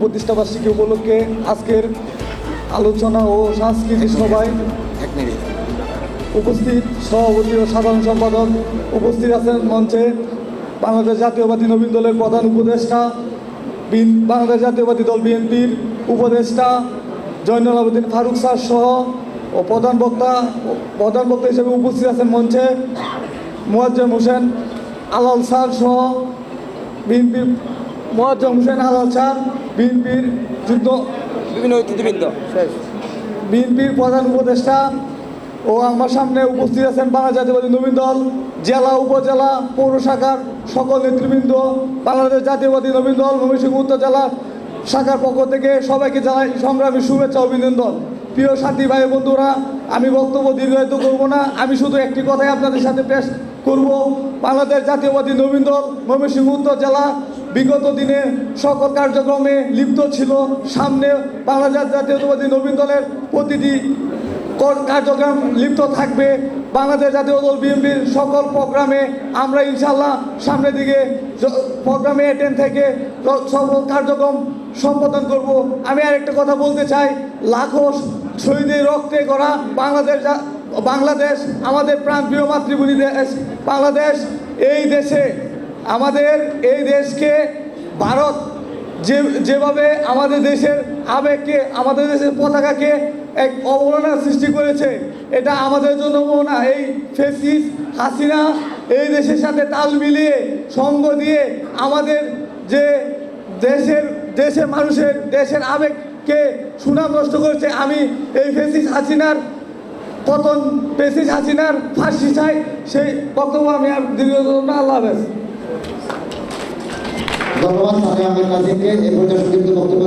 প্রতিষ্ঠাবার্ষিকী উপলক্ষে আজকের আলোচনা ও সাংস্কৃতিক সভায় উপস্থিত সভাপতি ও সাধারণ সম্পাদক উপস্থিত আছেন মঞ্চে বাংলাদেশ জাতীয়বাদী নবীন দলের প্রধান উপদেষ্টা বাংলাদেশ জাতীয়বাদী দল বিএনপির উপদেষ্টা জয়নুল আবেদিন ফারুক স্যার সহ ও প্রধান বক্তা প্রধান বক্তা হিসেবে উপস্থিত আছেন মঞ্চে মোয়াজ্জেম হোসেন আলাল স্যার সহ বিএনপির মোয়াজ্জেম হোসেন আলাল স্যার বিএনপির যুদ্ধ বিভিন্ন অতিথিবৃন্দ। বিএনপির প্রধান উপদেষ্টা ও আমার সামনে উপস্থিত আছেন বাংলা জাতীয়বাদী নবীন দল জেলা উপজেলা পৌর শাখার সকল নেতৃবৃন্দ বাংলাদেশ জাতীয়বাদী নবীন দল ময়মনসিংহ উত্তর জেলা শাখার পক্ষ থেকে সবাইকে জানাই সংগ্রামী শুভেচ্ছা অভিনন্দন। প্রিয় সাথী ভাই বন্ধুরা আমি বক্তব্য দীর্ঘায়িত করব না আমি শুধু একটি কথাই আপনাদের সাথে পেশ করব। বাংলাদেশ জাতীয়বাদী নবীন দল ময়মনসিংহ উত্তর জেলা বিগত দিনে সকল কার্যক্রমে লিপ্ত ছিল। সামনে বাংলাদেশ জাতীয়তাবাদী নবীন দলের প্রতিটি কার্যক্রম লিপ্ত থাকবে। বাংলাদেশ জাতীয় দল বিএনপির সকল প্রোগ্রামে আমরা ইনশাল্লাহ সামনের দিকে প্রোগ্রামে অ্যাটেন্ড থেকে সকল কার্যক্রম সম্পাদন করব। আমি আরেকটা কথা বলতে চাই, লাখো শহীদের রক্তে করা বাংলাদেশ বাংলাদেশ আমাদের প্রাণপ্রিয় মাতৃভূমি দেশ বাংলাদেশ এই দেশে আমাদের এই দেশকে ভারত যে, যেভাবে আমাদের দেশের আবেগকে, আমাদের দেশের পতাকাকে এক অবমাননা সৃষ্টি করেছে, এটা আমাদের জন্য অবমাননা। এই ফেসিস হাসিনা এই দেশের সাথে তাল মিলিয়ে, সঙ্গ দিয়ে আমাদের যে দেশের দেশের মানুষের, দেশের আবেগকে সুনাম নষ্ট করেছে, আমি এই ফেসিস হাসিনার, পতন ফেসিস হাসিনার ফাঁসি চাই, সেই বক্তব্য আমি আর দীর্ঘ আল্লাহ হাফেজ। ধন্যবাদ সাথে আহমেদ নাজিমকে এ পর্যায়ে সুদীর্ঘ বক্তব্য